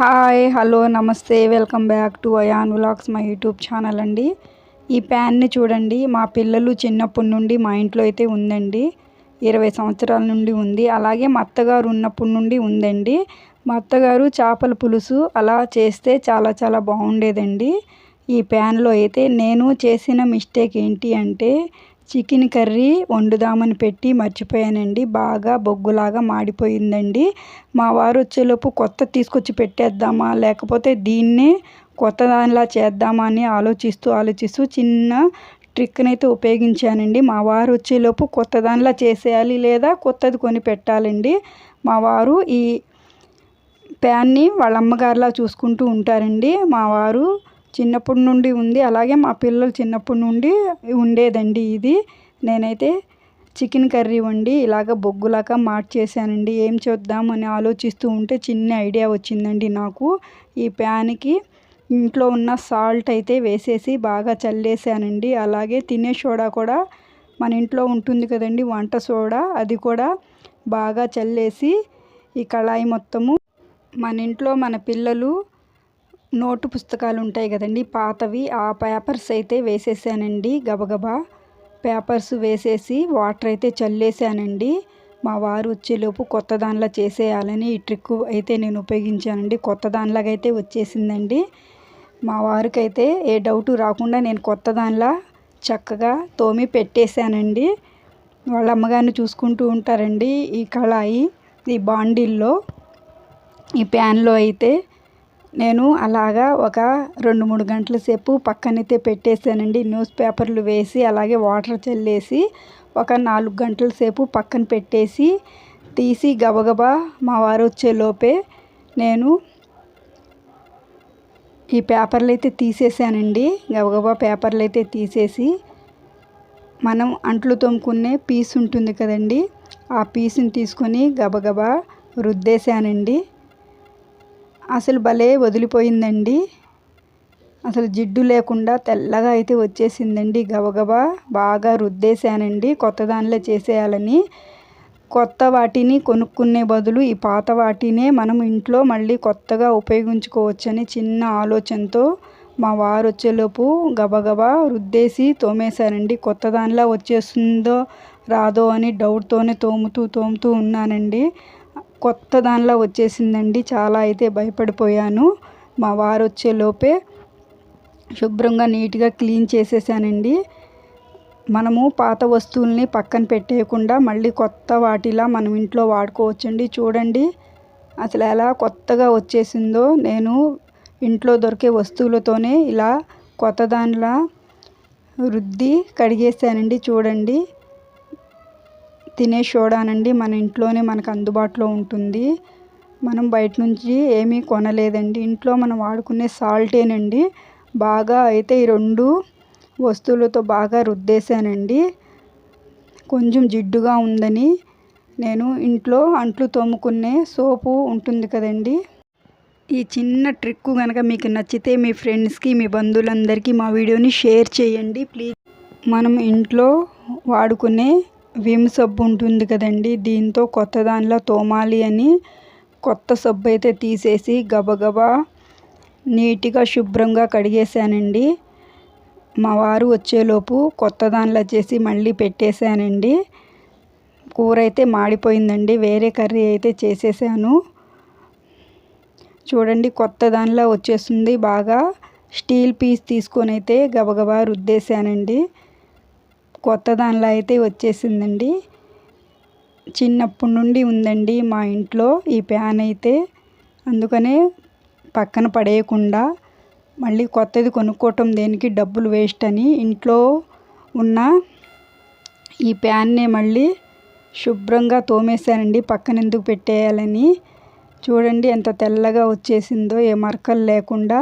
Hi hello నమస్తే welcome back to Ayaan vlogs మా YouTube channel అండి. ఈ ప్యాన్ని చూడండి మా పిల్లలు చిన్నప్పటి నుండి మా ఇంట్లో అయితే ఉందండి. ఇరవై సంవత్సరాల నుండి ఉంది. అలాగే మా అత్తగారు ఉన్నప్పటి నుండి ఉందండి. మా అత్తగారు చేపల పులుసు అలా చేస్తే చాలా చాలా బాగుండేదండి. ఈ ప్యాన్లో అయితే నేను చేసిన మిస్టేక్ ఏంటి అంటే చికెన్ కర్రీ వండుదామని పెట్టి మర్చిపోయానండి. బాగా బొగ్గులాగా మాడిపోయిందండి. మా వారు వచ్చేలోపు కొత్త తీసుకొచ్చి పెట్టేద్దామా లేకపోతే దీన్నే కొత్త దానిలా చేద్దామా అని ఆలోచిస్తూ ఆలోచిస్తూ చిన్న ట్రిక్ని అయితే ఉపయోగించానండి. మా వారు వచ్చేలోపు కొత్త దానిలా చేసేయాలి లేదా కొత్తది కొని పెట్టాలండి. మా వారు ఈ ప్యాన్ని వాళ్ళ అమ్మగారిలా చూసుకుంటూ ఉంటారండి. మా వారు చిన్నప్పటి నుండి ఉంది. అలాగే మా పిల్లలు చిన్నప్పటి నుండి ఉండేదండి ఇది. నేనైతే చికెన్ కర్రీ వండి ఇలాగ బొగ్గులాగా మార్చేసానండి ఏం చేద్దామని ఆలోచిస్తూ ఉంటే చిన్న ఐడియా వచ్చిందండి నాకు. ఈ ప్యాన్కి ఇంట్లో ఉన్న సాల్ట్ అయితే వేసేసి బాగా చల్లేసానండి అలాగే తినే సోడా కూడా మన ఇంట్లో ఉంటుంది కదండి వంట సోడా అది కూడా బాగా చల్లేసి ఈ కళాయి మొత్తము మన ఇంట్లో మన పిల్లలు నోటు పుస్తకాలు ఉంటాయి కదండి. పాతవి ఆ పేపర్స్ అయితే వేసేసానండి. గబగబా పేపర్స్ వేసేసి వాటర్ అయితే చల్లేసానండి. మా వారు వచ్చేలోపు కొత్త దానిలా చేసేయాలని ఈ ట్రిక్ అయితే నేను ఉపయోగించానండి. కొత్త దానిలాగా అయితే వచ్చేసిందండి. మా వారికి అయితే ఏ డౌట్ రాకుండా నేను కొత్త దానిలా చక్కగా తోమి పెట్టేశానండి. వాళ్ళ అమ్మగారిని చూసుకుంటూ ఉంటారండి ఈ కళాయి ఈ బాండిల్లో ఈ ప్యాన్లో అయితే. నేను అలాగా ఒక రెండు మూడు గంటల సేపు పక్కనైతే పెట్టేసానండి న్యూస్ పేపర్లు వేసి అలాగే వాటర్ చల్లేసి ఒక నాలుగు గంటల సేపు పక్కన పెట్టేసి తీసి గబగబా మా వారు వచ్చేలోపే నేను ఈ పేపర్లు అయితే తీసేసానండి గబగబా పేపర్లు అయితే తీసేసి మనం అంట్లు తోముకునే పీస్ ఉంటుంది కదండి ఆ పీస్ని తీసుకొని గబగబా రుద్దేశానండి. అసలు భలే వదిలిపోయిందండి. అసలు జిడ్డు లేకుండా తెల్లగా అయితే వచ్చేసిందండి. గబగబా బాగా రుద్దేశానండి కొత్త దానిలో చేసేయాలని. కొత్త వాటిని కొనుక్కునే బదులు ఈ పాత వాటినే మనం ఇంట్లో మళ్ళీ కొత్తగా ఉపయోగించుకోవచ్చని చిన్న ఆలోచనతో మా వారు వచ్చేలోపు గబగబా రుద్దేసి తోమేశానండి కొత్త దానిలా వచ్చేస్తుందో రాదో అని డౌట్తోనే తోముతూ తోముతూ ఉన్నానండి. కొత్త దానిలో వచ్చేసిందండి. చాలా అయితే భయపడిపోయాను. మా వారు వచ్చే లోపే శుభ్రంగా నీట్గా క్లీన్ చేసేసానండి. మనము పాత వస్తువుల్ని పక్కన పెట్టేయకుండా మళ్ళీ కొత్త వాటిలా మనం ఇంట్లో వాడుకోవచ్చండి. చూడండి అసలు ఎలా కొత్తగా వచ్చేసిందో. నేను ఇంట్లో దొరికే వస్తువులతోనే ఇలా కొత్త దానిలా రుద్ది కడిగేసానండి. చూడండి తినే సోడానండి మన ఇంట్లోనే మనకు అందుబాటులో ఉంటుంది. మనం బయట నుంచి ఏమీ కొనలేదండి. ఇంట్లో మనం వాడుకునే సాల్టేనండి. బాగా అయితే ఈ రెండు వస్తువులతో బాగా రుద్దేశానండి. కొంచెం జిడ్డుగా ఉందని నేను ఇంట్లో అంట్లు తోముకునే సోపు ఉంటుంది కదండి. ఈ చిన్న ట్రిక్ కనుక మీకు నచ్చితే మీ ఫ్రెండ్స్కి మీ బంధువులందరికీ మా వీడియోని షేర్ చేయండి. ప్లీజ్. మనం ఇంట్లో వాడుకునే విమ్ సబ్బు ఉంటుంది కదండి దీంతో కొత్త దానిలో తోమాలి అని కొత్త సబ్బు అయితే తీసేసి గబగబా నీట్గా శుభ్రంగా కడిగేసానండి మా వారు వచ్చేలోపు కొత్త దానిలో చేసి మళ్ళీ పెట్టేశానండి. కూర అయితే మాడిపోయిందండి వేరే కర్రీ అయితే చేసేసాను. చూడండి కొత్త దానిలో వచ్చేస్తుంది బాగా స్టీల్ పీస్ తీసుకొని అయితే గబగబా రుద్దేశానండి. కొత్త దానిలో అయితే వచ్చేసిందండి. చిన్నప్పటి నుండి ఉందండి మా ఇంట్లో ఈ ప్యాన్ అయితే. అందుకనే పక్కన పడేయకుండా మళ్ళీ కొత్తది కొనుక్కోవటం దేనికి డబ్బులు వేస్ట్ అని ఇంట్లో ఉన్న ఈ ప్యాన్నే మళ్ళీ శుభ్రంగా తోమేశానండి. పక్కన ఎందుకు పెట్టేయాలని. చూడండి ఎంత తెల్లగా వచ్చేసిందో ఏ మరకలు లేకుండా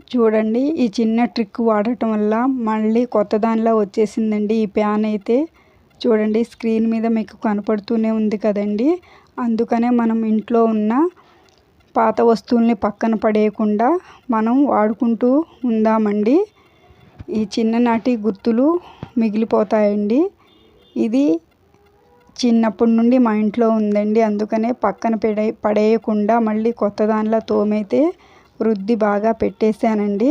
చూడండి ఈ చిన్న ట్రిక్ వాడటం వల్ల మళ్ళీ కొత్త దానిలా వచ్చేసిందండి ఈ ప్యాన్ అయితే. చూడండి స్క్రీన్ మీద మీకు కనపడుతూనే ఉంది కదండి. అందుకనే మనం ఇంట్లో ఉన్న పాత వస్తువుల్ని పక్కన పడేయకుండా మనం వాడుకుంటూ ఉందామండి. ఈ చిన్ననాటి గుర్తులు మిగిలిపోతాయండి. ఇది చిన్నప్పటి నుండి మా ఇంట్లో ఉందండి. అందుకనే పక్కన పడే పడేయకుండా మళ్ళీ కొత్త దానిలో తోమైతే వృద్ధి బాగా పెట్టేశానండి.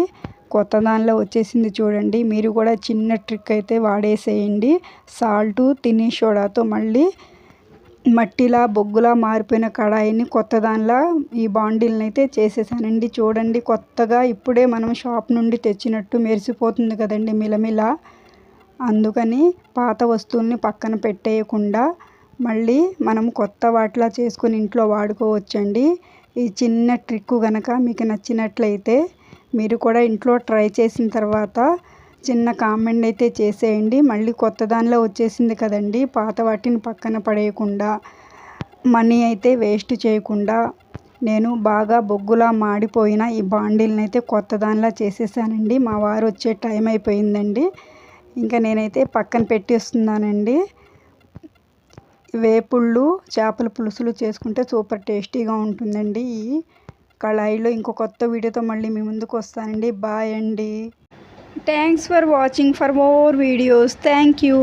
కొత్త దానిలో వచ్చేసింది చూడండి. మీరు కూడా చిన్న ట్రిక్ అయితే వాడేసేయండి. సాల్టు తిని సోడాతో మళ్ళీ మట్టిలా బొగ్గులా మారిపోయిన కడాయిని కొత్త దానిలా ఈ బాండిల్ని అయితే చేసేసానండి. చూడండి కొత్తగా ఇప్పుడే మనం షాప్ నుండి తెచ్చినట్టు మెరిసిపోతుంది కదండి మిలమిల. అందుకని పాత వస్తువుల్ని పక్కన పెట్టేయకుండా మళ్ళీ మనం కొత్త వాటిలా చేసుకొని ఇంట్లో వాడుకోవచ్చండి. ఈ చిన్న ట్రిక్ కనుక మీకు నచ్చినట్లయితే మీరు కూడా ఇంట్లో ట్రై చేసిన తర్వాత చిన్న కామెంట్ అయితే చేసేయండి. మళ్ళీ కొత్త దానిలో వచ్చేసింది కదండి. పాత వాటిని పక్కన పడేయకుండా మనీ అయితే వేస్ట్ చేయకుండా నేను బాగా బొగ్గులా మాడిపోయిన ఈ బాండిల్ని అయితే కొత్త దానిలా చేసేసానండి. మా వారు వచ్చే టైం అయిపోయిందండి. ఇంకా నేనైతే పక్కన పెట్టేస్తున్నానండి. వేపుళ్ళు చేపల పులుసులు చేసుకుంటే సూపర్ టేస్టీగా ఉంటుందండి. ఈ కళాయిలో ఇంకో కొత్త వీడియోతో మళ్ళీ మీ ముందుకు వస్తానండి. బాయ్ అండి. Thanks for watching for more videos thank you